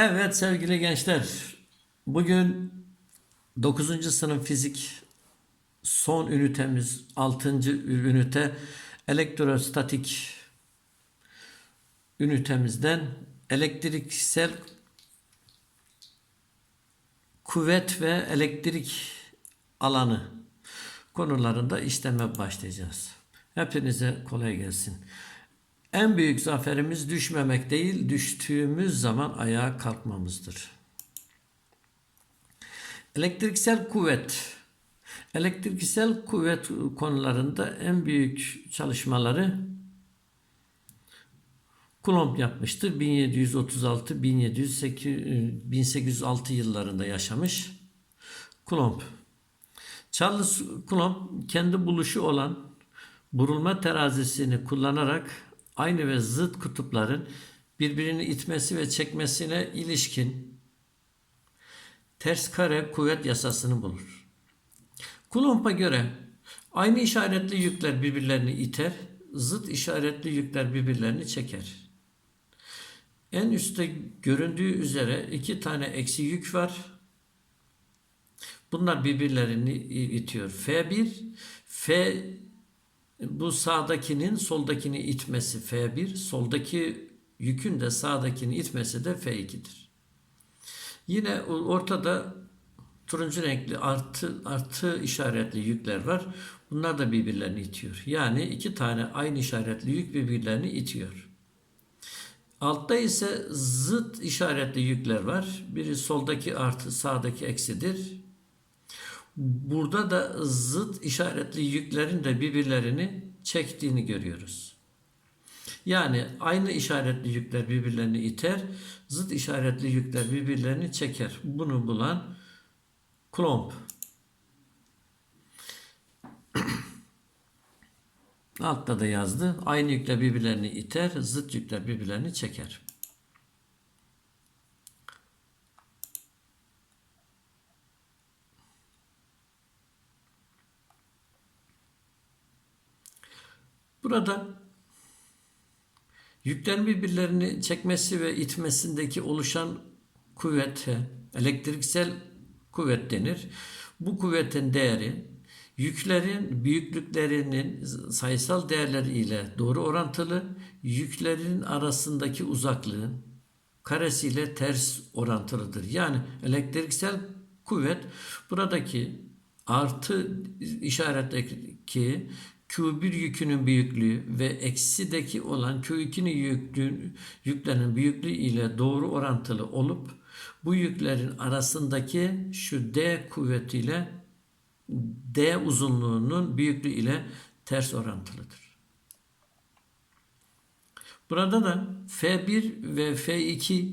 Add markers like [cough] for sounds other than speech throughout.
Evet sevgili gençler. Bugün 9. sınıf fizik son ünitemiz 6. ünite elektrostatik ünitemizden elektriksel kuvvet ve elektrik alanı konularında işleme başlayacağız. Hepinize kolay gelsin. En büyük zaferimiz düşmemek değil, düştüğümüz zaman ayağa kalkmamızdır. Elektriksel kuvvet. Elektriksel kuvvet konularında en büyük çalışmaları Coulomb yapmıştır. 1736 1806 yıllarında yaşamış. Coulomb. Charles Coulomb kendi buluşu olan burulma terazisini kullanarak aynı ve zıt kutupların birbirini itmesi ve çekmesine ilişkin ters kare kuvvet yasasını bulur. Coulomb'a göre aynı işaretli yükler birbirlerini iter, zıt işaretli yükler birbirlerini çeker. En üstte göründüğü üzere iki tane eksi yük var. Bunlar birbirlerini itiyor. F1, F bu sağdakinin soldakini itmesi F1, soldaki yükün de sağdakini itmesi de F2'dir. Yine ortada turuncu renkli artı artı işaretli yükler var. Bunlar da birbirlerini itiyor. Yani iki tane aynı işaretli yük birbirlerini itiyor. Altta ise zıt işaretli yükler var. Biri soldaki artı sağdaki eksidir. Burada da zıt işaretli yüklerin de birbirlerini çektiğini görüyoruz. Yani aynı işaretli yükler birbirlerini iter, zıt işaretli yükler birbirlerini çeker. Bunu bulan Coulomb. [clears throat] Altta da yazdı. Aynı yükler birbirlerini iter, zıt yükler birbirlerini çeker. Burada yüklerin birbirlerini çekmesi ve itmesindeki oluşan kuvvete elektriksel kuvvet denir. Bu kuvvetin değeri yüklerin büyüklüklerinin sayısal değerleri ile doğru orantılı, yüklerin arasındaki uzaklığın karesiyle ters orantılıdır. Yani elektriksel kuvvet buradaki artı işaretteki Q1 yükünün büyüklüğü ve eksideki olan Q2'nin yüklüğün, yüklerin büyüklüğü ile doğru orantılı olup bu yüklerin arasındaki şu D kuvvetiyle D uzunluğunun büyüklüğü ile ters orantılıdır. Burada da F1 ve F2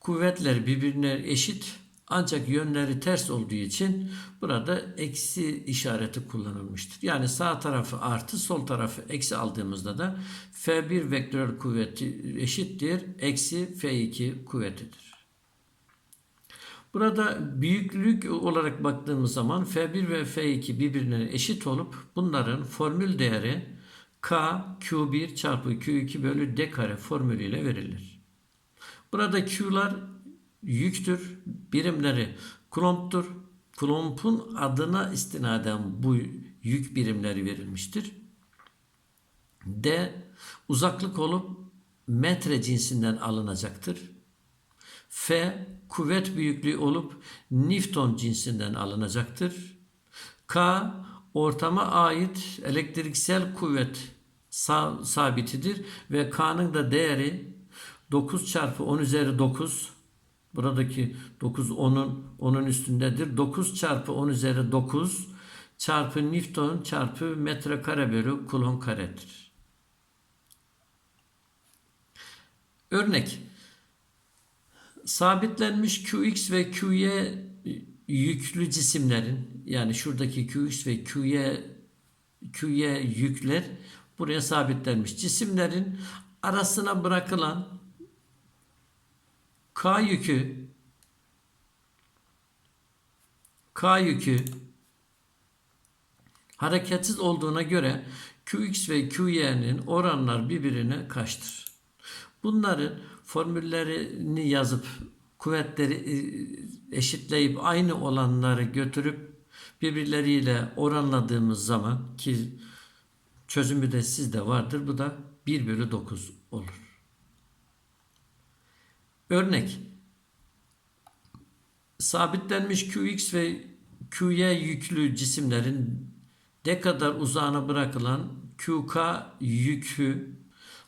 kuvvetler birbirine eşit ancak yönleri ters olduğu için burada eksi işareti kullanılmıştır. Yani sağ tarafı artı sol tarafı eksi aldığımızda da F1 vektörel kuvveti eşittir. Eksi F2 kuvvetidir. Burada büyüklük olarak baktığımız zaman F1 ve F2 birbirine eşit olup bunların formül değeri K Q1 çarpı Q2 bölü D kare formülüyle verilir. Burada Q'lar yüktür, birimleri Coulomb'dur. Coulomb'un adına istinaden bu yük birimleri verilmiştir. D uzaklık olup metre cinsinden alınacaktır. F kuvvet büyüklüğü olup Newton cinsinden alınacaktır. K ortama ait elektriksel kuvvet sabitidir ve K'nın da değeri 9 çarpı 10 üzeri 9 Buradaki 9 10'un 10'un üstündedir. 9 çarpı 10 üzeri 9 çarpı Newton çarpı metrekare bölü kulon karedir. Örnek. Sabitlenmiş Qx ve Qy yüklü cisimlerin yani şuradaki Qx ve Qy Qy yükler buraya sabitlenmiş cisimlerin arasına bırakılan K yükü K yükü hareketsiz olduğuna göre Qx ve Qy'nin oranlar birbirine kaçtır? Bunların formüllerini yazıp kuvvetleri e, eşitleyip aynı olanları götürüp birbirleriyle oranladığımız zaman ki çözümü de sizde vardır. Bu da 1 bölü 9 olur. Örnek sabitlenmiş Qx ve Qy yüklü cisimlerin d kadar uzağına bırakılan Qk yükü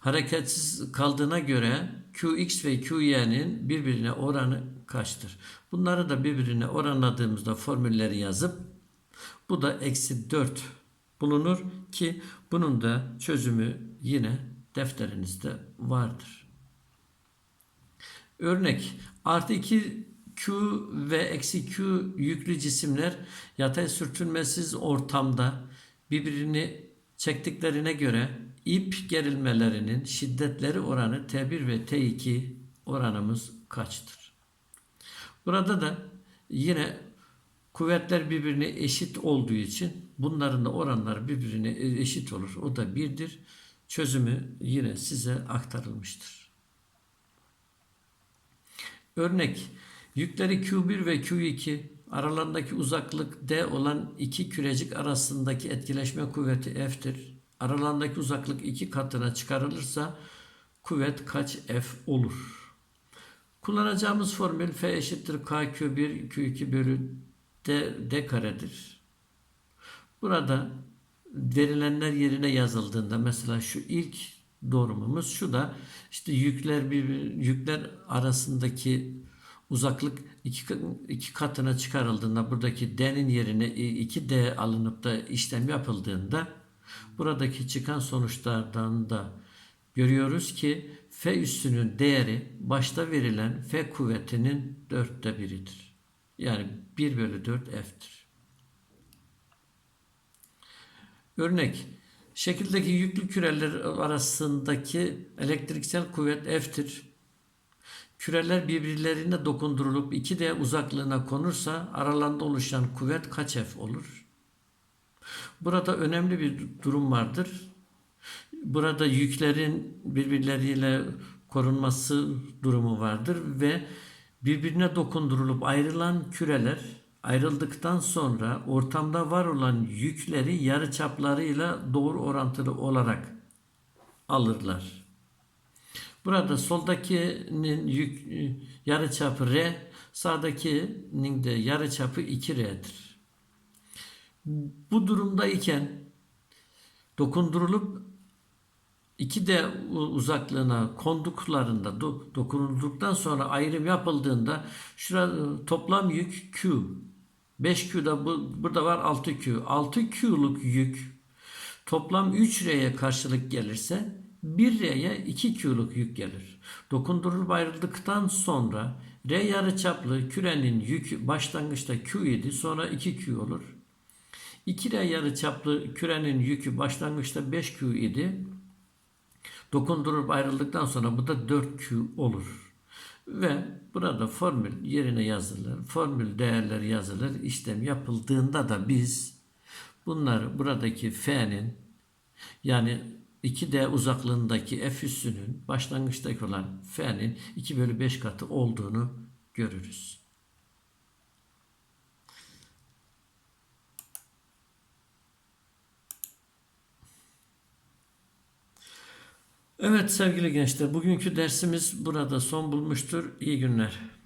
hareketsiz kaldığına göre Qx ve Qy'nin birbirine oranı kaçtır? Bunları da birbirine oranladığımızda formülleri yazıp bu da eksi 4 bulunur ki bunun da çözümü yine defterinizde vardır. Örnek artı 2 Q ve eksi Q yüklü cisimler yatay sürtünmesiz ortamda birbirini çektiklerine göre ip gerilmelerinin şiddetleri oranı T1 ve T2 oranımız kaçtır? Burada da yine kuvvetler birbirine eşit olduğu için bunların da oranları birbirine eşit olur. O da birdir. Çözümü yine size aktarılmıştır. Örnek yükleri Q1 ve Q2 aralarındaki uzaklık D olan iki kürecik arasındaki etkileşme kuvveti F'tir. Aralarındaki uzaklık iki katına çıkarılırsa kuvvet kaç F olur? Kullanacağımız formül F eşittir K Q1 Q2 bölü D, D karedir. Burada verilenler yerine yazıldığında mesela şu ilk doğrumumuz şu da işte yükler bir yükler arasındaki uzaklık iki, iki katına çıkarıldığında buradaki D'nin yerine 2D alınıp da işlem yapıldığında buradaki çıkan sonuçlardan da görüyoruz ki F üssünün değeri başta verilen F kuvvetinin dörtte biridir. Yani 1 bölü 4 F'tir. Örnek Şekildeki yüklü küreler arasındaki elektriksel kuvvet F'tir. Küreler birbirlerine dokundurulup 2D uzaklığına konursa aralarında oluşan kuvvet kaç F olur? Burada önemli bir durum vardır. Burada yüklerin birbirleriyle korunması durumu vardır ve birbirine dokundurulup ayrılan küreler ayrıldıktan sonra ortamda var olan yükleri yarıçaplarıyla doğru orantılı olarak alırlar. Burada soldakinin yük yarıçapı R, sağdakinin de yarıçapı 2R'dir. Bu durumdayken dokundurulup 2D uzaklığına konduklarında dokunulduktan sonra ayrım yapıldığında şurada toplam yük Q 5Q'da bu, burada var 6Q. 6Q'luk yük toplam 3R'ye karşılık gelirse 1R'ye 2Q'luk yük gelir. Dokundurulup ayrıldıktan sonra R yarıçaplı kürenin yükü başlangıçta Q idi sonra 2Q olur. 2R yarıçaplı kürenin yükü başlangıçta 5Q idi. Dokundurup ayrıldıktan sonra bu da 4Q olur. Ve burada formül yerine yazılır. Formül değerleri yazılır. İşlem yapıldığında da biz bunları buradaki F'nin yani 2D uzaklığındaki F üssünün başlangıçtaki olan F'nin 2 bölü 5 katı olduğunu görürüz. Evet sevgili gençler, bugünkü dersimiz burada son bulmuştur. İyi günler.